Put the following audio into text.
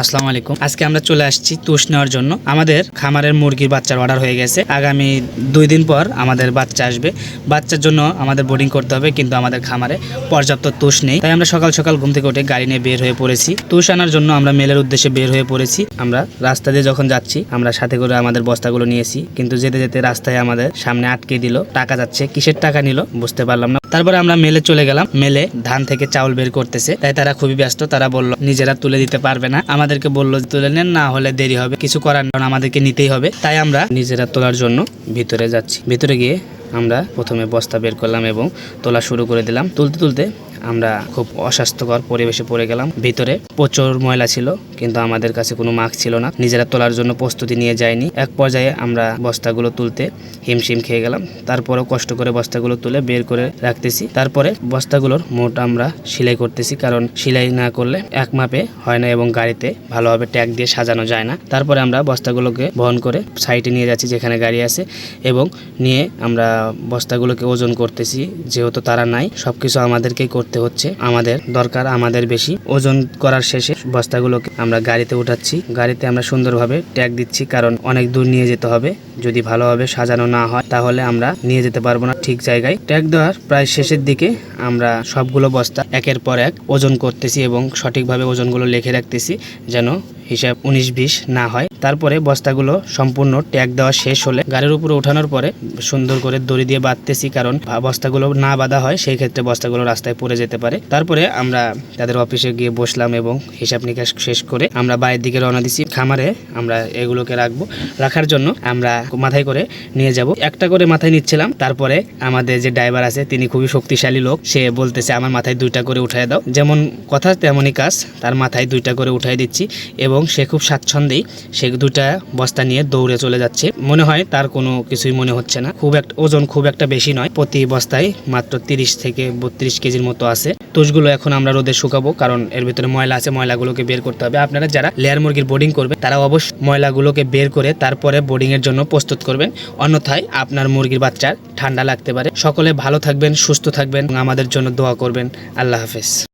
আসসালামু আলাইকুম। আজকে আমরা চলে আসছি তুষ নেওয়ার জন্য। আমাদের খামারের মুরগির বাচ্চার অর্ডার হয়ে গেছে। আগামী দুই দিন পর আমাদের বাচ্চা আসবে। বাচ্চার জন্য আমাদের বোর্ডিং করতে হবে, কিন্তু আমাদের খামারে পর্যাপ্ত তুষ নেই। তাই আমরা সকাল সকাল ঘুম থেকে উঠে গাড়ি নিয়ে বের হয়ে পড়েছি। তুষ আনার জন্য আমরা মেলের উদ্দেশ্যে বের হয়ে পড়েছি। আমরা রাস্তা দিয়ে যখন যাচ্ছি, আমরা সাথে করে আমাদের বস্তাগুলো নিয়েছি। কিন্তু যেতে যেতে রাস্তায় আমাদের সামনে আটকে দিল। টাকা যাচ্ছে। কিসের টাকা নিল বুঝতে পারলাম না। তারপরে আমরা মেলে চলে গেলাম। মেলে ধান থেকে চাউল বের করতেছে। তাই তারা খুবই ব্যস্ত। তারা বলল, নিজেরা তুলে দিতে পারবে না। আমাদেরকে বলল, তুলে নেন, না হলে দেরি হবে। কিছু করার কারণ আমাদেরকে নিতেই হবে। তাই আমরা নিজেরা তোলার জন্য ভিতরে যাচ্ছি। ভিতরে গিয়ে আমরা প্রথমে বস্তা বের করলাম এবং তোলা শুরু করে দিলাম। তুলতে তুলতে আমরা খুব অস্বাস্থ্যকর পরিবেশে পড়ে গেলাম। ভিতরে প্রচুর ময়লা ছিল, কিন্তু আমাদের কাছে কোনো মাস্ক ছিল না। নিজেরা তোলার জন্য প্রস্তুতি নিয়ে যায়নি এক পর্যায়ে আমরা বস্তাগুলো তুলতে হিমশিম খেয়ে গেলাম। তারপরেও কষ্ট করে বস্তাগুলো তুলে বের করে রাখতেছি। তারপরে বস্তাগুলোর মোট আমরা সেলাই করতেছি, কারণ সেলাই না করলে এক মাপে হয় না এবং গাড়িতে ভালোভাবে ট্যাগ দিয়ে সাজানো যায় না। তারপরে আমরা বস্তাগুলোকে বহন করে সাইডে নিয়ে যাচ্ছি যেখানে গাড়ি আছে এবং নিয়ে আমরা বস্তাগুলোকে ওজন করতেছি। যেহেতু তারা নাই সব কিছু আমাদেরকেই করতে হচ্ছে। আমাদের দরকার, আমাদের বেশি। ওজন করার শেষে বস্তাগুলোকে আমরা গাড়িতে উঠাচ্ছি। গাড়িতে আমরা সুন্দরভাবে ট্যাগ দিচ্ছি, কারণ অনেক দূর নিয়ে যেতে হবে। যদি ভালোভাবে সাজানো না হয়, তাহলে আমরা নিয়ে যেতে পারব না ঠিক জায়গায়। ট্যাগ দেওয়ার প্রায় শেষের দিকে আমরা সবগুলো বস্তা একের পর এক ওজন করতেছি এবং সঠিকভাবে ওজনগুলো লিখে রাখতেছি, যেন হিসাব উনিশ বিশ না হয়। তারপরে বস্তাগুলো সম্পূর্ণ ট্যাগ দেওয়া শেষ হলে গাড়ির উপরে ওঠানোর পরে সুন্দর করে দড়ি দিয়ে বাঁধতেছি কারণ বস্তাগুলো না বাঁধা হয়, সেই ক্ষেত্রে বস্তাগুলো রাস্তায় পড়ে যেতে পারে। তারপরে আমরা তাদের অফিসে গিয়ে বসলাম এবং হিসাব নিকাশ শেষ করে আমরা বাইরের দিকে রওনা দিছি। খামারে আমরা এগুলোকে রাখব। রাখার জন্য আমরা মাথায় করে নিয়ে যাব। একটা করে মাথায় নিচ্ছিলাম। তারপরে আমাদের যে ড্রাইভার আছে, তিনি খুবই শক্তিশালী লোক। সে বলতেছে, আমার মাথায় দুইটা করে উঠাই দাও। যেমন কথা, তেমনই কাজ। তার মাথায় দুইটা করে উঠাই দিচ্ছি এবং সে খুব স্বাচ্ছন্দ্যেই সে দুটা বস্তা নিয়ে দৌড়ে চলে যাচ্ছে। মনে হয় তার কোনো কিছুই মনে হচ্ছে না। খুব একটা, ওজন খুব একটা বেশি নয়। প্রতি বস্তায় মাত্র তিরিশ থেকে বত্রিশ কেজির মতো আছে। তুষগুলো এখন আমরা রোদে শুকাবো কারণ এর ভিতরে ময়লা আছে, ময়লাগুলোকে বের করতে হবে। আপনারা যারা লেয়ার মুরগির বোর্ডিং করবে তারা অবশ্যই ময়লাগুলোকে বের করে তারপরে বোর্ডিং এর জন্য প্রস্তুত করবেন। অন্যথায় আপনার মুরগির বাচ্চার ঠান্ডা লাগতে পারে। সকলে ভালো থাকবেন, সুস্থ থাকবেন আমাদের জন্য দোয়া করবেন। আল্লাহ হাফেজ।